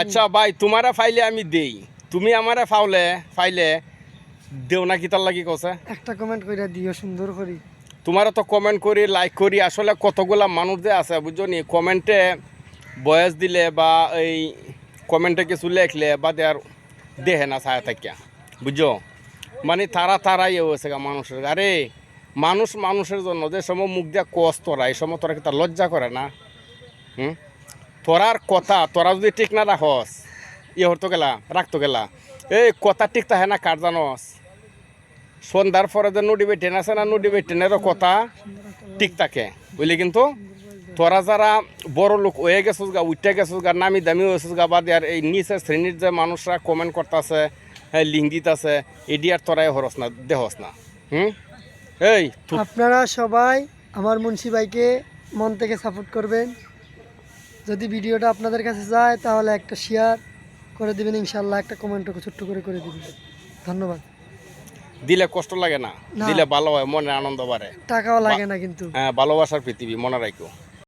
আচ্ছা ভাই তোমারে ফাইলে আমি দেই। তুমি আমারে ফাউলে ফাইলে দেও না কি তার লাগি কছে একটা কমেন্ট কইরা দিও সুন্দর করি। তোমার তো কমেন্ট করি লাইক করি আসলে কতগুলা মানুষ যে আছে বুঝছ নি? কমেন্টে বয়স দিলে বা এই কমেন্টে কিছু লেখলে বা দেয়ার দেহে না ছায়া থাকিয়া বুঝছ? মানে তারা তারাই হয়েছে গা মানুষের। আরে মানুষ মানুষের জন্য যে সময় মুখ দিয়া কস তোরা এই সময় তোরা কি তার লজ্জা করে না? হুম? তোরার কথা, তোরা যদি ঠিক না রাখস ইয়ে হতো গেলা, রাখতো গেলা। এই কথা ঠিক থাকে না, কার জানস? সন্ধ্যার পরে যে নদী বেটেন আছে না, নদী বেটেনেরও কথা ঠিক থাকে। বুঝলি কিন্তু? তোরা যারা বড় লোক হয়ে গেছিস গা, উঠে গেছিস গা, নামি দামি হয়েছিস গা, বাদ আর এই নিচের শ্রেণির যে মানুষরা কমেন্ট করতেছে হ্যাঁ লিঙ্ক দিতেছে এডি আর তোরাই হরস না, দেহস না। হুম? এই আপনারা সবাই আমার মুন্সি ভাইকে মন থেকে সাপোর্ট করবেন। যদি ভিডিওটা আপনাদের কাছে যায় তাহলে একটা শেয়ার করে দেবেন ইনশাল্লাহ একটা কমেন্টও ছোট্ট করে করে দেবেন। ধন্যবাদ। দিলে কষ্ট লাগে না। দিলে ভালো হয় মনে আনন্দ বাড়ে। টাকাও লাগে না কিন্তু। হ্যাঁ ভালোবাসার পৃথিবী মনে রাখো।